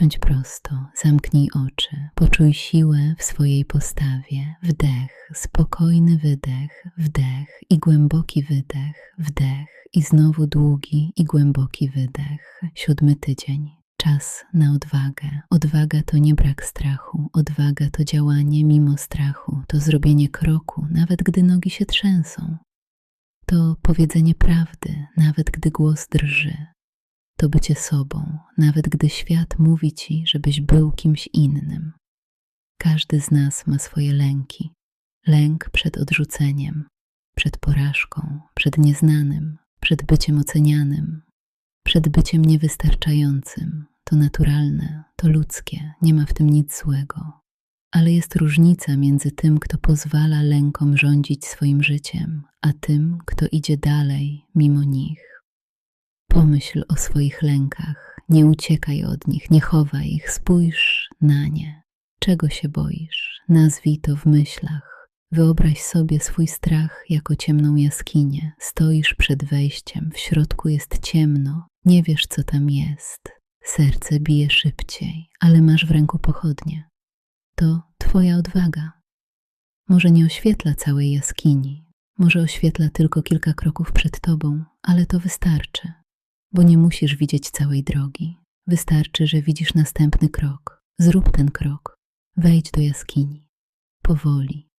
Usiądź prosto, zamknij oczy, poczuj siłę w swojej postawie. Wdech, spokojny wydech, wdech i głęboki wydech, wdech i znowu długi i głęboki wydech. Siódmy tydzień. Czas na odwagę. Odwaga to nie brak strachu, odwaga to działanie mimo strachu, to zrobienie kroku, nawet gdy nogi się trzęsą. To powiedzenie prawdy, nawet gdy głos drży. To bycie sobą, nawet gdy świat mówi ci, żebyś był kimś innym. Każdy z nas ma swoje lęki. Lęk przed odrzuceniem, przed porażką, przed nieznanym, przed byciem ocenianym, przed byciem niewystarczającym. To naturalne, to ludzkie, nie ma w tym nic złego. Ale jest różnica między tym, kto pozwala lękom rządzić swoim życiem, a tym, kto idzie dalej mimo nich. Pomyśl o swoich lękach, nie uciekaj od nich, nie chowaj ich, spójrz na nie. Czego się boisz? Nazwij to w myślach. Wyobraź sobie swój strach jako ciemną jaskinię. Stoisz przed wejściem, w środku jest ciemno, nie wiesz co tam jest. Serce bije szybciej, ale masz w ręku pochodnie. To Twoja odwaga. Może nie oświetla całej jaskini, może oświetla tylko kilka kroków przed Tobą, ale to wystarczy, bo nie musisz widzieć całej drogi. Wystarczy, że widzisz następny krok. Zrób ten krok. Wejdź do jaskini. Powoli,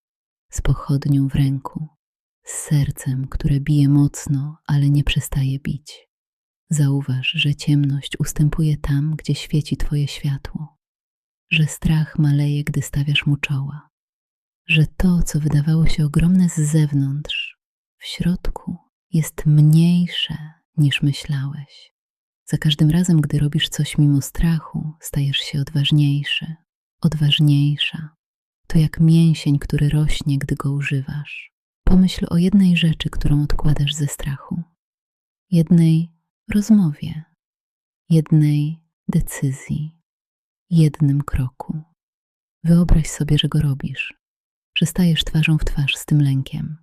z pochodnią w ręku, z sercem, które bije mocno, ale nie przestaje bić. Zauważ, że ciemność ustępuje tam, gdzie świeci Twoje światło, że strach maleje, gdy stawiasz mu czoła, że to, co wydawało się ogromne z zewnątrz, w środku jest mniejsze niż myślałeś. Za każdym razem, gdy robisz coś mimo strachu, stajesz się odważniejszy, odważniejsza. To jak mięsień, który rośnie, gdy go używasz. Pomyśl o jednej rzeczy, którą odkładasz ze strachu. Jednej rozmowie, jednej decyzji, jednym kroku. Wyobraź sobie, że go robisz, że stajesz twarzą w twarz z tym lękiem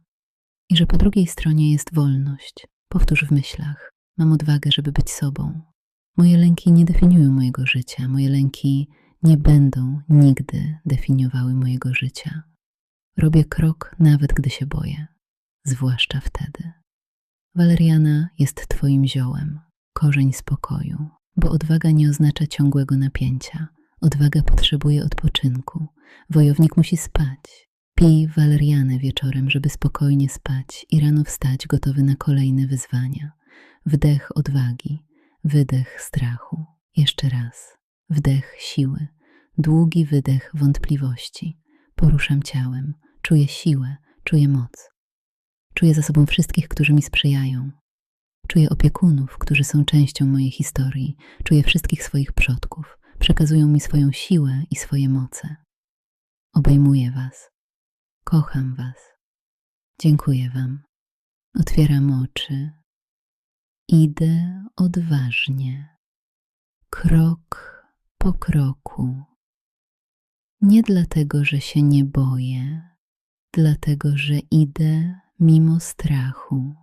i że po drugiej stronie jest wolność. Powtórz w myślach: Mam odwagę, żeby być sobą. Moje lęki nie definiują mojego życia, moje lęki nie będą nigdy definiowały mojego życia. Robię krok, nawet gdy się boję, zwłaszcza wtedy. Waleriana jest Twoim ziołem, korzeń spokoju, bo odwaga nie oznacza ciągłego napięcia. Odwaga potrzebuje odpoczynku. Wojownik musi spać. Pij walerianę wieczorem, żeby spokojnie spać i rano wstać gotowy na kolejne wyzwania. Wdech odwagi, wydech strachu. Jeszcze raz. Wdech siły, długi wydech wątpliwości. Poruszam ciałem, czuję siłę, czuję moc. Czuję za sobą wszystkich, którzy mi sprzyjają. Czuję opiekunów, którzy są częścią mojej historii. Czuję wszystkich swoich przodków. Przekazują mi swoją siłę i swoje moce. Obejmuję Was. Kocham Was. Dziękuję Wam. Otwieram oczy. Idę odważnie. Krok po kroku. Nie dlatego, że się nie boję, dlatego, że idę mimo strachu.